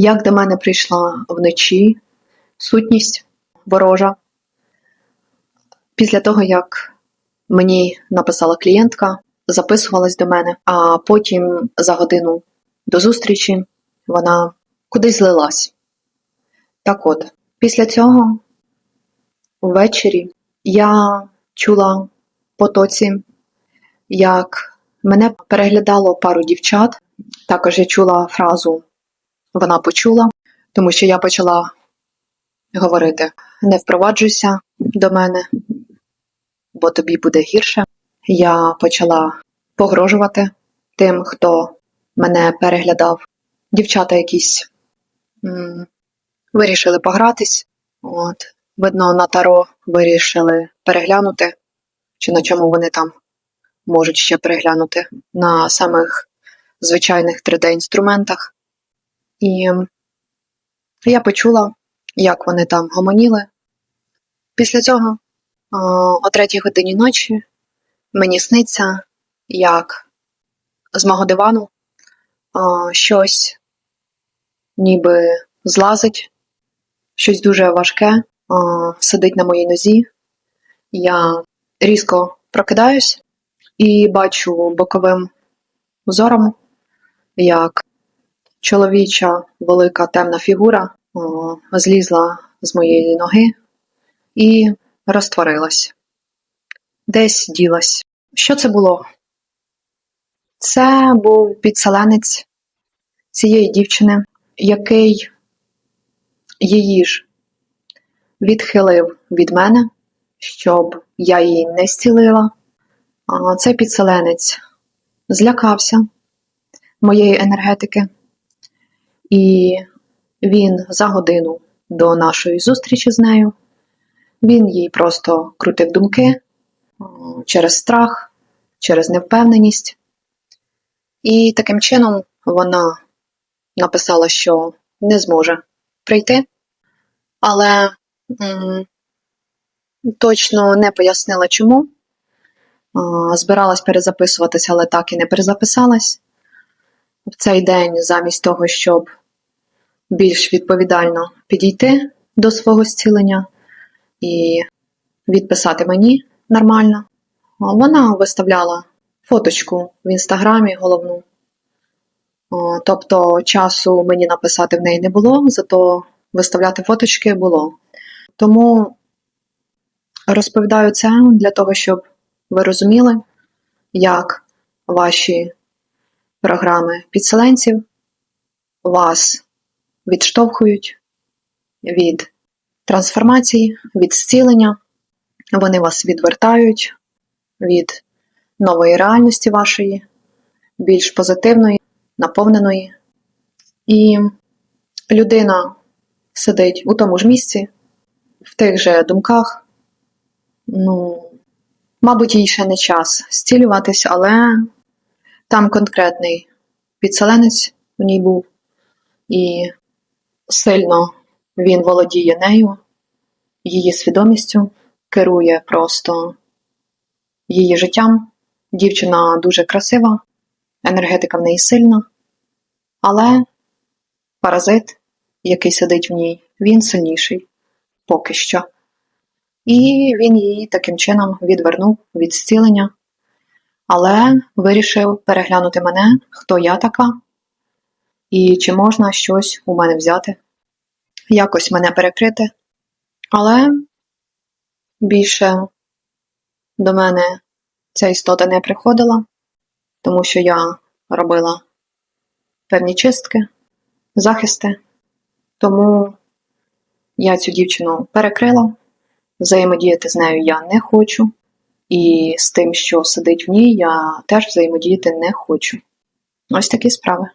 як до мене прийшла вночі сутність ворожа. Після того, як мені написала клієнтка, записувалась до мене, а потім за годину до зустрічі вона кудись злилась. Так от, після цього ввечері я чула потоці, як мене переглядало пару дівчат. Також я чула фразу вона почула, тому що я почала говорити: не впроваджуйся до мене, бо тобі буде гірше. Я почала погрожувати тим, хто мене переглядав. Дівчата якісь м, вирішили погратись. От, видно, на таро вирішили переглянути, чи на чому вони там можуть ще переглянути на самих звичайних 3D-інструментах. І я почула, як вони там гомоніли. Після цього, о, третій годині ночі, мені сниться, як з мого дивану о, щось ніби злазить, щось дуже важке о, сидить на моїй нозі. Я різко прокидаюсь і бачу боковим зором, як чоловіча велика темна фігура о, злізла з моєї ноги і розтворилась. Десь ділась. Що це було? Це був підселенець цієї дівчини, який її ж відхилив від мене, щоб я її не зцілила. Цей підселенець злякався моєї енергетики, і він за годину до нашої зустрічі з нею він їй просто крутив думки через страх, через невпевненість. І таким чином вона написала, що не зможе прийти, але м, точно не пояснила чому. Збиралась перезаписуватися, але так і не перезаписалась. В цей день, замість того, щоб більш відповідально підійти до свого зцілення і відписати мені нормально, вона виставляла фоточку в інстаграмі головну. Тобто часу мені написати в неї не було, зато виставляти фоточки було. Тому розповідаю це для того, щоб ви розуміли, як ваші програми підселенців вас відштовхують від трансформації, від зцілення, вони вас відвертають від нової реальності вашої, більш позитивної, наповненої. І людина сидить у тому ж місці, в тих же думках. Ну, мабуть, їй ще не час зцілюватись, але там конкретний підселенець у ній був, і сильно він володіє нею, її свідомістю, керує просто її життям. Дівчина дуже красива, енергетика в неї сильна, але паразит, який сидить в ній, він сильніший поки що. І він її таким чином відвернув від зцілення, але вирішив переглянути мене, хто я така, і чи можна щось у мене взяти, якось мене перекрити. Але більше до мене ця істота не приходила, тому що я робила певні чистки, захисти, тому я цю дівчину перекрила, взаємодіяти з нею я не хочу, і з тим, що сидить в ній, я теж взаємодіяти не хочу. Ось такі справи.